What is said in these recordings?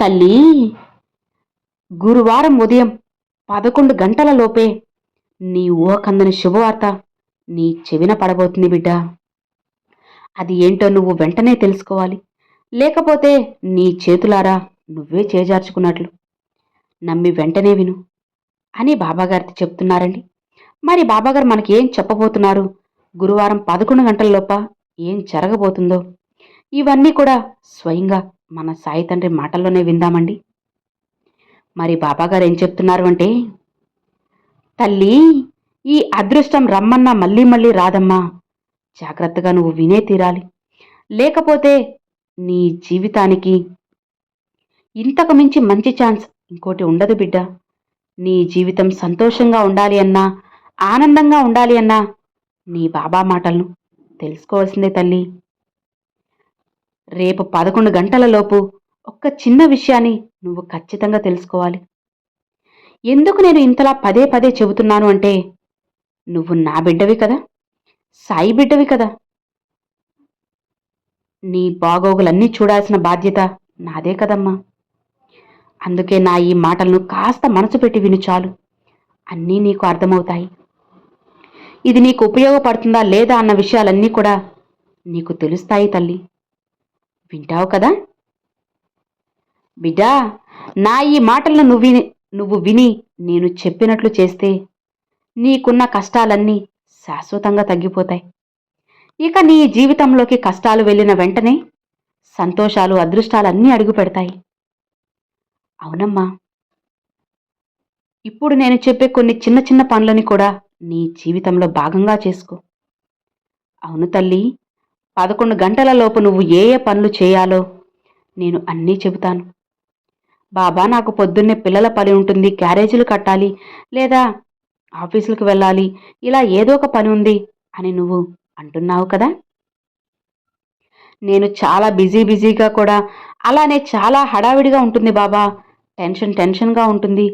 తల్లి గురువారం ఉదయం పదకొండు గంటల లోపే నీ ఊహకందని శుభవార్త నీ చెవిన పడబోతుంది బిడ్డ. అది ఏంటో నువ్వు వెంటనే తెలుసుకోవాలి. లేకపోతే నీ చేతులారా నువ్వే చేజార్చుకున్నట్లు. నమ్మి వెంటనే విను అని బాబాగారితో చెప్తున్నారండి. మరి బాబాగారు మనకి ఏం చెప్పబోతున్నారు? గురువారం పదకొండు గంటల లోప ఏం జరగబోతుందో? ఇవన్నీ కూడా స్వయంగా మన సాయి తండ్రి మాటల్లోనే విందామండి. మరి బాబాగారు ఏం చెప్తున్నారు అంటే తల్లి ఈ అదృష్టం రమ్మన్నా మళ్ళీ మళ్ళీ రాదమ్మా. జాగ్రత్తగా నువ్వు వినే తీరాలి. లేకపోతే నీ జీవితానికి ఇంతకు మించి మంచి ఛాన్స్ ఇంకోటి ఉండదు బిడ్డ. నీ జీవితం సంతోషంగా ఉండాలి అన్నా ఆనందంగా ఉండాలి అన్నా నీ బాబా మాటలను తెలుసుకోవాల్సిందే తల్లి. రేపు పదకొండు గంటలలోపు ఒక్క చిన్న విషయాన్ని నువ్వు ఖచ్చితంగా తెలుసుకోవాలి. ఎందుకు నేను ఇంతలా పదే పదే చెబుతున్నాను అంటే నువ్వు నా బిడ్డవి కదా? సాయి బిడ్డవి కదా? నీ బాగోగులన్నీ చూడాల్సిన బాధ్యత నాదే కదమ్మా. అందుకే నా ఈ మాటలను కాస్త మనసు పెట్టి విను చాలు. అన్నీ నీకు అర్థమవుతాయి. ఇది నీకు ఉపయోగపడుతుందా లేదా అన్న విషయాలన్నీ కూడా నీకు తెలుస్తాయి తల్లి. వింటావు కదా? బిడ్డా నా ఈ మాటలను నువ్వు విని నువ్వు విని నేను చెప్పినట్లు చేస్తే నీకున్న కష్టాలన్నీ శాశ్వతంగా తగ్గిపోతాయి. ఇక నీ జీవితంలోకి కష్టాలు వెళ్ళిన వెంటనే సంతోషాలు అదృష్టాలు అన్నీ అడుగు పెడతాయి. అవునమ్మా. ఇప్పుడు నేను చెప్పే కొన్ని చిన్న చిన్న పనులని కూడా నీ జీవితంలో భాగంగా చేసుకో. అవును తల్లి పదకొండు గంటలలోపు నువ్వు ఏ ఏ పనులు చేయాలో నేను అన్నీ చెబుతాను. బాబా నాకు పొద్దున్నే పిల్లల పని ఉంటుంది క్యారేజీలు కట్టాలి లేదా ఆఫీసులకు వెళ్ళాలి ఇలా ఏదో ఒక పని ఉంది అని నువ్వు అంటున్నావు కదా? నేను చాలా బిజీ బిజీగా కూడా అలానే చాలా హడావిడిగా ఉంటుంది బాబా టెన్షన్ టెన్షన్గా ఉంటుంది.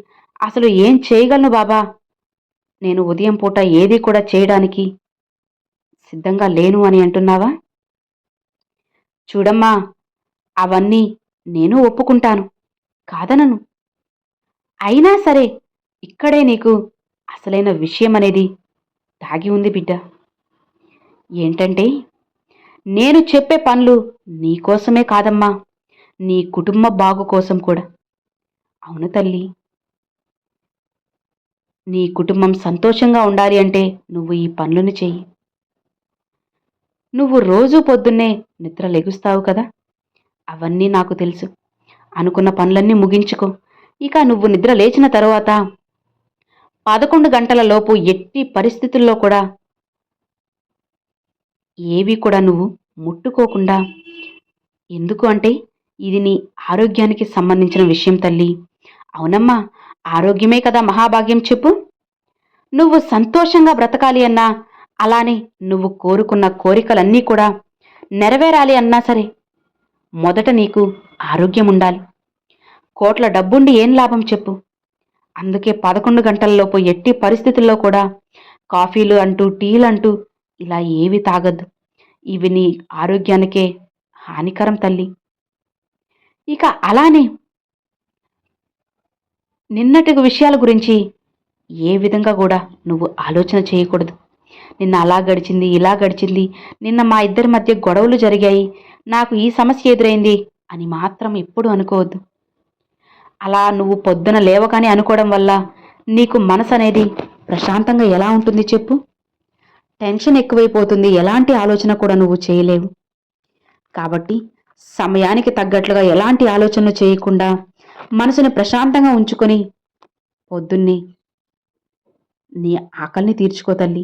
అసలు ఏం చేయగలను బాబా? నేను ఉదయం పూట ఏది కూడా చేయడానికి సిద్ధంగా లేను అని అంటున్నావా? చూడమ్మా అవన్నీ నేను ఒప్పుకుంటాను కాదనను. అయినా సరే ఇక్కడే నీకు అసలైన విషయం అనేది దాగి ఉంది బిడ్డ. ఏంటంటే నేను చెప్పే పనులు నీకోసమే కాదమ్మా నీ కుటుంబ బాగు కోసం కూడా. అవును తల్లి. నీ కుటుంబం సంతోషంగా ఉండాలి అంటే నువ్వు ఈ పనులను చెయ్యి. నువ్వు రోజు పొద్దున్నే నిద్ర లెగుస్తావు కదా? అవన్నీ నాకు తెలుసు. అనుకున్న పనులన్నీ ముగించుకో. ఇక నువ్వు నిద్ర లేచిన తరువాత పదకొండు గంటల లోపు ఎట్టి పరిస్థితుల్లో కూడా ఏవి కూడా నువ్వు ముట్టుకోకుండా ఎందుకు అంటే ఇది నీ ఆరోగ్యానికి సంబంధించిన విషయం తల్లి. అవునమ్మా ఆరోగ్యమే కదా మహాభాగ్యం చెప్పు. నువ్వు సంతోషంగా బ్రతకాలి అన్నా అలానే నువ్వు కోరుకున్న కోరికలన్నీ కూడా నెరవేరాలి అన్నా సరే మొదట నీకు ఆరోగ్యం ఉండాలి. కోట్ల డబ్బుండి ఏం లాభం చెప్పు. అందుకే పదకొండు గంటలలోపు ఎట్టి పరిస్థితుల్లో కూడా కాఫీలు అంటూ టీలు అంటూ ఇలా ఏవి తాగద్దు. ఇవి నీ ఆరోగ్యానికే హానికరం తల్లి. ఇక అలానే నిన్నటి విషయాల గురించి ఏ విధంగా కూడా నువ్వు ఆలోచన చేయకూడదు. నిన్న అలా గడిచింది ఇలా గడిచింది. నిన్న మా ఇద్దరి మధ్య గొడవలు జరిగాయి. నాకు ఈ సమస్య ఎదురైంది అని మాత్రం ఎప్పుడు అనుకోవద్దు. అలా నువ్వు పొద్దున లేవగానే అనుకోవడం వల్ల నీకు మనసు అనేది ప్రశాంతంగా ఎలా ఉంటుంది చెప్పు? టెన్షన్ ఎక్కువైపోతుంది. ఎలాంటి ఆలోచన కూడా నువ్వు చేయలేవు. కాబట్టి సమయానికి తగ్గట్లుగా ఎలాంటి ఆలోచనలు చేయకుండా మనసుని ప్రశాంతంగా ఉంచుకొని పొద్దున్నే నీ ఆకలిని తీర్చుకో తల్లి.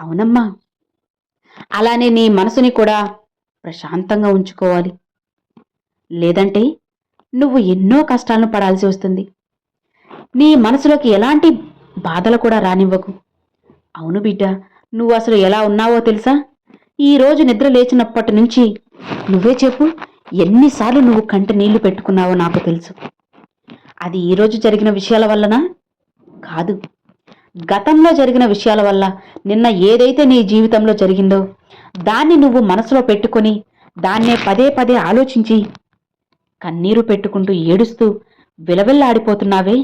అవునమ్మా. అలానే నీ మనసుని కూడా ప్రశాంతంగా ఉంచుకోవాలి. లేదంటే నువ్వు ఎన్నో కష్టాలను పడాల్సి వస్తుంది. నీ మనసులోకి ఎలాంటి బాధలు కూడా రానివ్వకు. అవును బిడ్డ నువ్వు అసలు ఎలా ఉన్నావో తెలుసా? ఈరోజు నిద్ర లేచినప్పటి నుంచి నువ్వే చెప్పు ఎన్నిసార్లు నువ్వు కంటి నీళ్ళు పెట్టుకున్నావో నాకు తెలుసు. అది ఈ రోజు జరిగిన విషయాల వల్లనా? కాదు. గతంలో జరిగిన విషయాల వల్ల నిన్న ఏదైతే నీ జీవితంలో జరిగిందో దాన్ని నువ్వు మనసులో పెట్టుకొని దాన్నే పదే పదే ఆలోచించి కన్నీరు పెట్టుకుంటూ ఏడుస్తూ విలవిల్లాడిపోతున్నావే?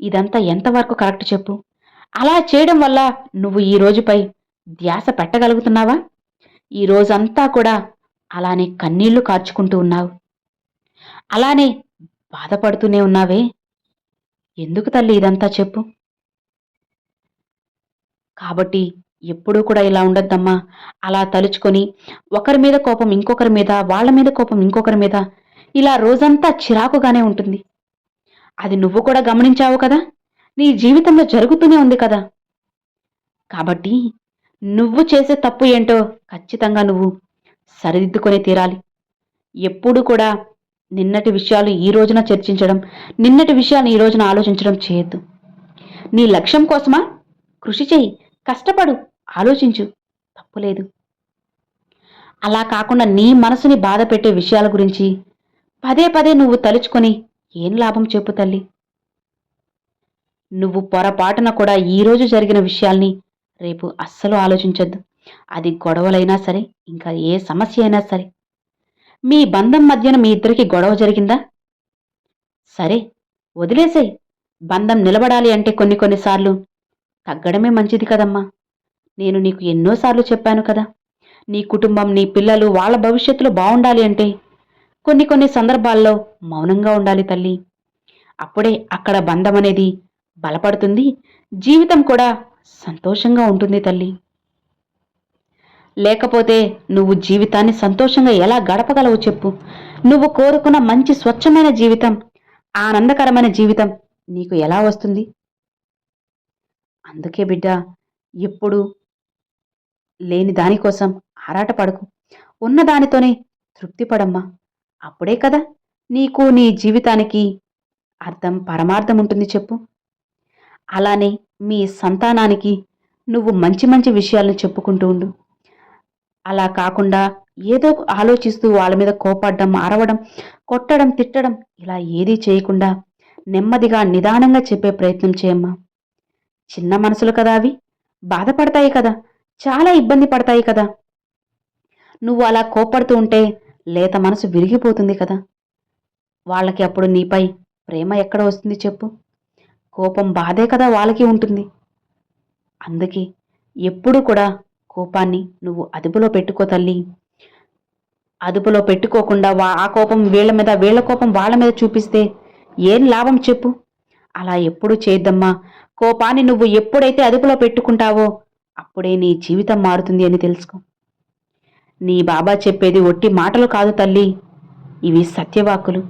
ఇదంతా ఎంతవరకు కరెక్ట్ చెప్పు? అలా చేయడం వల్ల నువ్వు ఈ రోజుపై ధ్యాస పెట్టగలుగుతున్నావా? ఈ రోజంతా కూడా అలానే కన్నీళ్ళు కార్చుకుంటూ ఉన్నావు. అలానే బాధపడుతూనే ఉన్నావే? ఎందుకు తల్లి ఇదంతా చెప్పు? కాబట్టి ఎప్పుడూ కూడా ఇలా ఉండొద్దమ్మా. అలా తలుచుకొని ఒకరి మీద కోపం ఇంకొకరి మీద వాళ్ళ మీద కోపం ఇంకొకరి మీద ఇలా రోజంతా చిరాకుగానే ఉంటుంది. అది నువ్వు కూడా గమనించావు కదా? నీ జీవితంలో జరుగుతూనే ఉంది కదా? కాబట్టి నువ్వు చేసే తప్పు ఏంటో ఖచ్చితంగా నువ్వు సరిదిద్దుకొని తీరాలి. ఎప్పుడు కూడా నిన్నటి విషయాలు ఈ రోజున చర్చించడం నిన్నటి విషయాలు ఈ రోజున ఆలోచించడం చేయొద్దు. నీ లక్ష్యం కోసమా? కృషి చేయి. కష్టపడు ఆలోచించు తప్పులేదు. అలా కాకుండా నీ మనసుని బాధ పెట్టే విషయాల గురించి పదే పదే నువ్వు తలుచుకొని ఏం లాభం చెప్పు తల్లి? నువ్వు పొరపాటున కూడా ఈరోజు జరిగిన విషయాల్ని రేపు అస్సలు ఆలోచించొద్దు. అది గొడవలైనా సరే ఇంకా ఏ సమస్య అయినా సరే. మీ బంధం మధ్యన మీ ఇద్దరికి గొడవ జరిగిందా? సరే వదిలేసేయ్. బంధం నిలబడాలి అంటే కొన్ని కొన్నిసార్లు తగ్గడమే మంచిది కదమ్మా. నేను నీకు ఎన్నోసార్లు చెప్పాను కదా నీ కుటుంబం నీ పిల్లలు వాళ్ళ భవిష్యత్తులో బాగుండాలి అంటే కొన్ని కొన్ని సందర్భాల్లో మౌనంగా ఉండాలి తల్లి. అప్పుడే అక్కడ బంధం అనేది బలపడుతుంది జీవితం కూడా సంతోషంగా ఉంటుంది తల్లి. లేకపోతే నువ్వు జీవితాన్ని సంతోషంగా ఎలా గడపగలవు చెప్పు. నువ్వు కోరుకున్న మంచి స్వచ్ఛమైన జీవితం ఆనందకరమైన జీవితం నీకు ఎలా వస్తుంది? అందుకే బిడ్డ ఎప్పుడు లేని దానికోసం ఆరాటపడకు. ఉన్న దానితోనే తృప్తిపడమ్మా. అప్పుడే కదా నీకు నీ జీవితానికి అర్థం పరమార్థం ఉంటుంది చెప్పు. అలానే మీ సంతానానికి నువ్వు మంచి మంచి విషయాలను చెప్పుకుంటూ ఉండు. అలా కాకుండా ఏదో ఆలోచిస్తూ వాళ్ళ మీద కోపడ్డం అరవడం కొట్టడం తిట్టడం ఇలా ఏదీ చేయకుండా నెమ్మదిగా నిదానంగా చెప్పే ప్రయత్నం చేయమ్మా. చిన్న మనసులు కదా అవి. బాధపడతాయి కదా. చాలా ఇబ్బంది పడతాయి కదా. నువ్వు అలా కోపడుతూ ఉంటే లేత మనసు విరిగిపోతుంది కదా. వాళ్ళకి అప్పుడు నీపై ప్రేమ ఎక్కడ వస్తుంది చెప్పు. కోపం బాధే కదా వాళ్ళకి ఉంటుంది. అందుకే ఎప్పుడు కూడా కోపాన్ని నువ్వు అదుపులో పెట్టుకో తల్లి. అదుపులో పెట్టుకోకుండా వా ఆ కోపం వీళ్ళ మీద వీళ్ళ కోపం వాళ్ళ మీద చూపిస్తే ఏం లాభం చెప్పు. అలా ఎప్పుడు చేద్దమ్మా. కోపాన్ని నువ్వు ఎప్పుడైతే అదుపులో పెట్టుకుంటావో అప్పుడే నీ జీవితం మారుతుంది అని తెలుసుకో. నీ బాబా చెప్పేది ఒట్టి మాటలు కాదు తల్లి. ఇవి సత్యవాకులు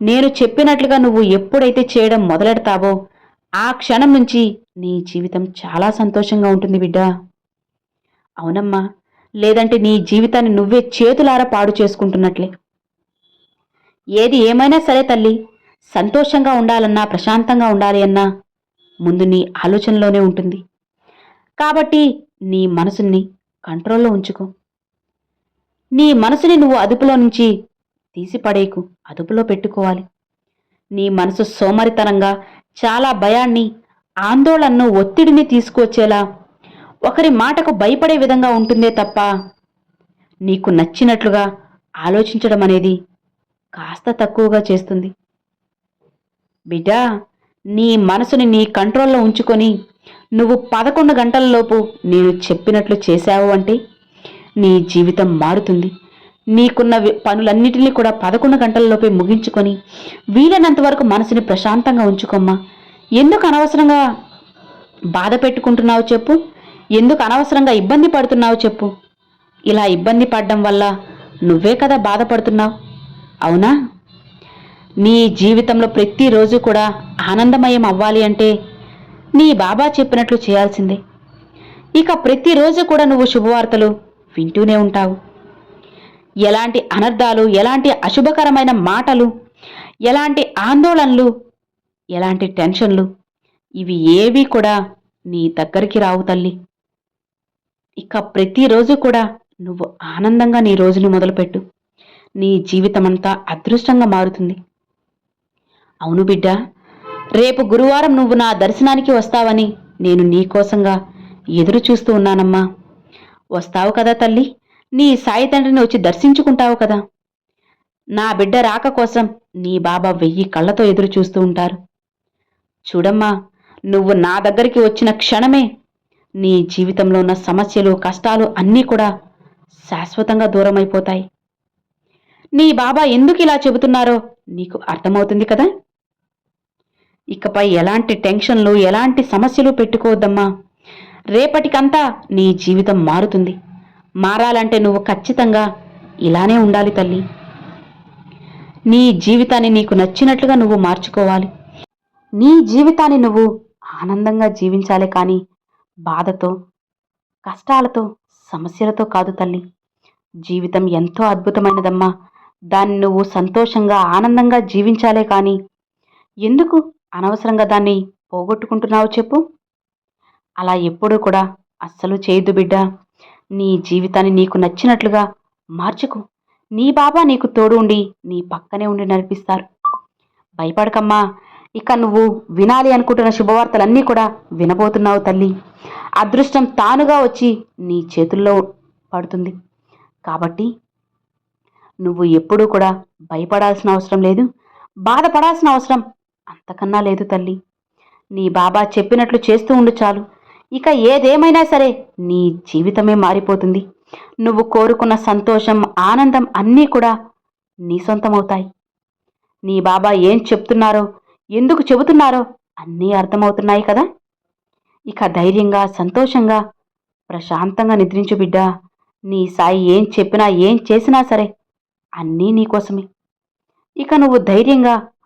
నేను చెప్పినట్లుగా నువ్వు ఎప్పుడైతే చేయడం మొదలెడతావో ఆ క్షణం నుంచి నీ జీవితం చాలా సంతోషంగా ఉంటుంది బిడ్డా. అవునమ్మా లేదంటే నీ జీవితాన్ని నువ్వే చేతులారా పాడు చేసుకుంటున్నట్లే. ఏది ఏమైనా సరే తల్లి సంతోషంగా ఉండాలన్నా ప్రశాంతంగా ఉండాలి అన్నా ముందు నీ ఆలోచనలోనే ఉంటుంది. కాబట్టి నీ మనసుని కంట్రోల్లో ఉంచుకో. నీ మనసుని నువ్వు అదుపులో నుంచి తీసిపడేకు అదుపులో పెట్టుకోవాలి. నీ మనసు సోమరితనంగా చాలా భయాన్ని ఆందోళనను ఒత్తిడిని తీసుకువచ్చేలా ఒకరి మాటకు భయపడే విధంగా ఉంటుందే తప్ప నీకు నచ్చినట్లుగా ఆలోచించడం అనేది కాస్త తక్కువగా చేస్తుంది. బిడ్డా నీ మనసుని నీ కంట్రోల్లో ఉంచుకొని నువ్వు పదకొండు గంటలలోపు నేను చెప్పినట్లు చేశావు అంటే నీ జీవితం మారుతుంది. నీకున్న పనులన్నిటినీ కూడా పదకొండు గంటలలోపే ముగించుకొని వీలైనంత వరకు మనసుని ప్రశాంతంగా ఉంచుకోమ్మా. ఎందుకు అనవసరంగా బాధ పెట్టుకుంటున్నావు చెప్పు? ఎందుకు అనవసరంగా ఇబ్బంది పడుతున్నావు చెప్పు? ఇలా ఇబ్బంది పడడం వల్ల నువ్వే కదా బాధపడుతున్నావు. అవునా? నీ జీవితంలో ప్రతిరోజు కూడా ఆనందమయం అవ్వాలి అంటే నీ బాబా చెప్పినట్లు చేయాల్సిందే. ఇక ప్రతిరోజు కూడా నువ్వు శుభవార్తలు వింటూనే ఉంటావు. ఎలాంటి అనర్థాలు ఎలాంటి అశుభకరమైన మాటలు ఎలాంటి ఆందోళనలు ఎలాంటి టెన్షన్లు ఇవి ఏవి కూడా నీ దగ్గరికి రావు తల్లి. ఇక ప్రతిరోజు కూడా నువ్వు ఆనందంగా నీ రోజుని మొదలుపెట్టు. నీ జీవితమంతా అదృష్టంగా మారుతుంది. అవును బిడ్డ. రేపు గురువారం నువ్వు నా దర్శనానికి వస్తావని నేను నీకోసంగా ఎదురు చూస్తూ ఉన్నానమ్మా. వస్తావు కదా తల్లి. నీ సాయి తండ్రిని వచ్చి దర్శించుకుంటావు కదా. నా బిడ్డ రాక కోసం నీ బాబా వెయ్యి కళ్ళతో ఎదురు చూస్తూ ఉంటారు. చూడమ్మా నువ్వు నా దగ్గరికి వచ్చిన క్షణమే నీ జీవితంలో ఉన్న సమస్యలు కష్టాలు అన్నీ కూడా శాశ్వతంగా దూరమైపోతాయి. నీ బాబా ఎందుకు ఇలా చెబుతున్నారో నీకు అర్థమవుతుంది కదా? ఇకపై ఎలాంటి టెన్షన్లు ఎలాంటి సమస్యలు పెట్టుకోవద్దమ్మా. రేపటికంతా నీ జీవితం మారుతుంది. మారాలంటే నువ్వు ఖచ్చితంగా ఇలానే ఉండాలి తల్లి. నీ జీవితాన్ని నీకు నచ్చినట్లుగా నువ్వు మార్చుకోవాలి. నీ జీవితాన్ని నువ్వు ఆనందంగా జీవించాలి కానీ బాధతో కష్టాలతో సమస్యలతో కాదు తల్లి. జీవితం ఎంతో అద్భుతమైనదమ్మా. దాన్ని నువ్వు సంతోషంగా ఆనందంగా జీవించాలే కానీ ఎందుకు అనవసరంగా దాన్ని పోగొట్టుకుంటున్నావు చెప్పు. అలా ఎప్పుడూ కూడా అస్సలు చేయదు బిడ్డ. నీ జీవితాన్ని నీకు నచ్చినట్లుగా మార్చుకో. నీ బాబా నీకు తోడు ఉండి నీ పక్కనే ఉండి నడిపిస్తారు. భయపడకమ్మా. ఇక నువ్వు వినాలి అనుకుంటున్న శుభవార్తలన్నీ కూడా వినబోతున్నావు తల్లి. అదృష్టం తానుగా వచ్చి నీ చేతుల్లో పడుతుంది. కాబట్టి నువ్వు ఎప్పుడూ కూడా భయపడాల్సిన అవసరం లేదు. బాధపడాల్సిన అవసరం అంతకన్నా లేదు తల్లి. నీ బాబా చెప్పినట్లు చేస్తూ ఉండు చాలు. ఇక ఏదేమైనా సరే నీ జీవితమే మారిపోతుంది. నువ్వు కోరుకున్న సంతోషం ఆనందం అన్నీ కూడా నీ సొంతమవుతాయి. నీ బాబా ఏం చెప్తున్నారో ఎందుకు చెబుతున్నారో అన్నీ అర్థమవుతున్నాయి కదా? ఇక ధైర్యంగా సంతోషంగా ప్రశాంతంగా నిద్రించు బిడ్డా. నీ సాయి ఏం చెప్పినా ఏం చేసినా సరే అన్నీ నీకోసమే ఇక నువ్వు ధైర్యంగా